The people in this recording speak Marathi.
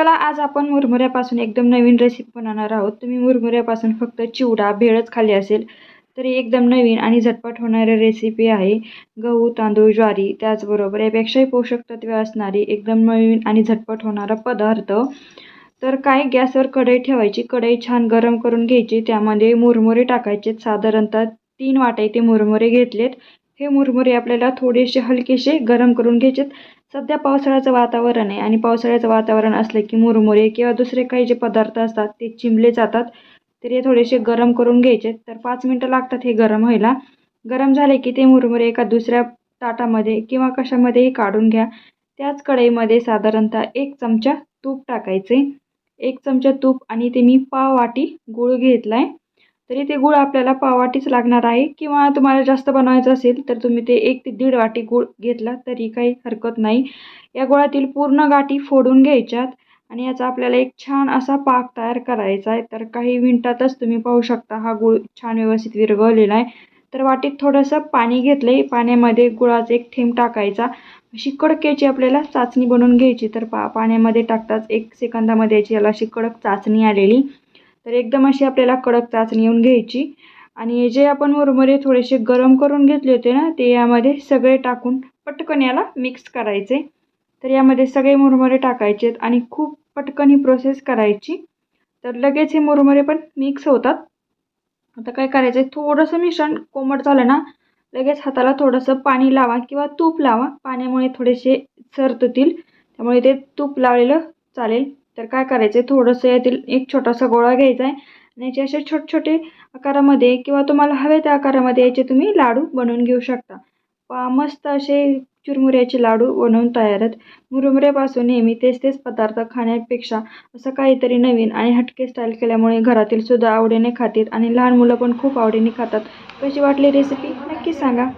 चला आज आपण मुरमुऱ्यापासून एकदम नवीन रेसिपी बनवणार आहोत. तुम्ही मुरमुऱ्यापासून फक्त चिवडा भेळच खाली असेल तरी एकदम नवीन आणि झटपट होणारी रेसिपी आहे. गहू तांदूळ ज्वारी त्याचबरोबर यापेक्षाही पोषक तत्वे असणारी एकदम नवीन आणि झटपट होणारा पदार्थ. तर काय गॅसवर कढई ठेवायची? कढई छान गरम करून घ्यायची. त्यामध्ये मुरमुरे टाकायचे. साधारणतः तीन वाटे ते मुरमुरे घेतलेत. हे मुरमुरे आपल्याला थोडेसे हलकेसे गरम करून घ्यायचेत. सध्या पावसाळ्याचं वातावरण आहे आणि पावसाळ्याचं वातावरण असलं की मुरमुरे किंवा दुसरे काही जे पदार्थ असतात ते चिमले जातात. तर हे थोडेसे गरम करून घ्यायचे. तर पाच मिनटं लागतात हे गरम व्हायला. गरम झाले की ते मुरमुरे एका दुसऱ्या ताटामध्ये किंवा कशामध्येही काढून घ्या. त्याच कढईमध्ये साधारणतः एक चमचा तूप टाकायचे. एक चमचा तूप आणि ते मी पाव वाटी गूळ घेतला आहे तरी ते गूळ आपल्याला पाववाटीच लागणार आहे. किंवा तुम्हाला जास्त बनवायचं असेल तर तुम्ही ते एक ते दीड वाटी गूळ घेतला तरी काही हरकत नाही. या गुळातील पूर्ण गाठी फोडून घ्यायच्यात आणि याचा आपल्याला एक छान असा पाक तयार करायचा आहे. तर काही मिनटातच तुम्ही पाहू शकता हा गूळ छान व्यवस्थित विरघळलेला आहे. तर वाटीत थोडंसं पाणी घेतलं आहे पाण्यामध्ये गुळाचा एक थेंब टाकायचा. अशी कडक याची आपल्याला चाचणी बनवून घ्यायची. तर पा पाण्यामध्ये टाकताच एक सेकंदामध्ये याची याला अशी कडक चाचणी आलेली. तर एकदम अशी आपल्याला कडक चाचणी येऊन घ्यायची. आणि जे आपण मुरमुरे थोडेसे गरम करून घेतले होते ना ते यामध्ये सगळे टाकून पटकन याला मिक्स करायचे. तर यामध्ये सगळे मुरमुरे टाकायचे आणि खूप पटकन ही प्रोसेस करायची. तर लगेच हे मुरमुरे पण मिक्स होतात. आता काय करायचं आहे थोडंसं मिश्रण कोमट झालं ना लगेच हाताला थोडंसं पाणी लावा किंवा तूप लावा. पाण्यामुळे थोडेसे सरततील त्यामुळे ते तूप लावलेलं चालेल. तर काय करायचं आहे थोडंसं यातील एक छोटासा गोळा घ्यायचा आहे आणि याचे असे छोटे छोटे आकारामध्ये किंवा तुम्हाला हवे त्या आकारामध्ये याचे तुम्ही लाडू बनवून घेऊ शकता. पा मस्त असे चुरमुऱ्याचे लाडू बनवून तयार आहेत. मुरमुऱ्यापासून नेहमी तेच तेच पदार्थ खाण्यापेक्षा असं काहीतरी नवीन आणि हटके स्टाईल केल्यामुळे घरातील सुद्धा आवडीने खातात आणि लहान मुलं पण खूप आवडीने खातात. कशी वाटली रेसिपी नक्की सांगा.